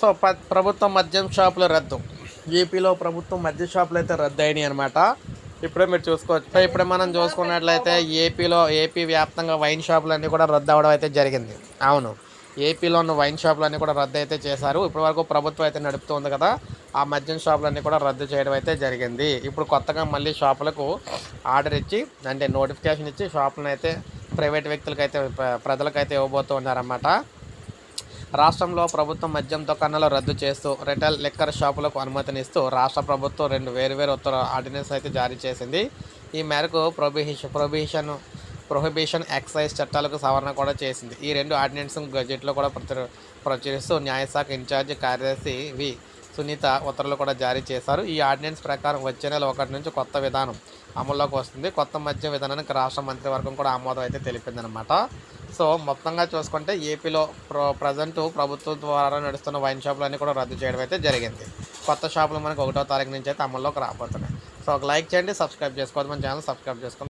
So ప ప్రభుత్వం మద్యం షాపులు రద్దు. ఏపీలో ప్రభుత్వం మద్య షాపులు అయితే రద్దు అయినాయి అనమాట ఇప్పుడే మీరు చూసుకోవచ్చు. సో ఇప్పుడే మనం చూసుకున్నట్లయితే ఏపీలో ఏపీ వ్యాప్తంగా వైన్ షాపులు అన్నీ కూడా రద్దు అవ్వడం అయితే జరిగింది. అవును. ఏపీలో ఉన్న వైన్ షాపులన్నీ కూడా రద్దు అయితే చేశారు. ఇప్పటివరకు ప్రభుత్వం అయితే నడుపుతుంది కదా ఆ మద్యం షాపులన్నీ కూడా రద్దు చేయడం అయితే జరిగింది. ఇప్పుడు కొత్తగా మళ్ళీ షాపులకు ఆర్డర్ ఇచ్చి అంటే నోటిఫికేషన్ ఇచ్చి షాపులను అయితే ప్రైవేట్ వ్యక్తులకైతే ప్ర- ప్రజలకైతే ఇవ్వబోతూ ఉన్నారన్నమాట. రాష్ట్రంలో ప్రభుత్వం మద్యం దుకాణాలు రద్దు చేస్తూ రిటైల్ లిక్కర్ షాపులకు అనుమతినిస్తూ రాష్ట్ర ప్రభుత్వం రెండు వేరువేరు ఉత్తర ఆర్డినెన్స్ అయితే జారీ చేసింది. ఈ మేరకు ప్రొబిహిషన్ ప్రొబిషన్ ప్రొహిబిషన్ ఎక్సైజ్ చట్టాలకు సవరణ కూడా చేసింది. ఈ రెండు ఆర్డినెన్స్ గజెట్లో కూడా ప్రచుర ప్రచురిస్తూ న్యాయశాఖ ఇన్ఛార్జి కార్యదర్శి వి. సునీత ఉత్తర్వులు కూడా జారీ చేశారు. ఈ ఆర్డినెన్స్ ప్రకారం వచ్చే నెల ఒకటి నుంచి కొత్త విధానం అమల్లోకి వస్తుంది. కొత్త మద్యం విధానానికి రాష్ట్ర మంత్రివర్గం కూడా ఆమోదం అయితే తెలిపిందనమాట సో మొత్తంగా చూసుకుంటే ఏపీలో ప్రో ప్రజెంట్ ప్రభుత్వం ద్వారా నడుస్తున్న వైన్ షాపులు అన్నీ కూడా రద్దు చేయడం అయితే జరిగింది. కొత్త షాపులు మనకు ఒకటో తారీఖు నుంచి అయితే అమల్లోకి రాబోతున్నాయి. సో ఒక లైక్ చేయండి సబ్స్క్రైబ్ చేసుకోవద్దు మన ఛానల్ సబ్స్క్రైబ్ చేసుకోండి.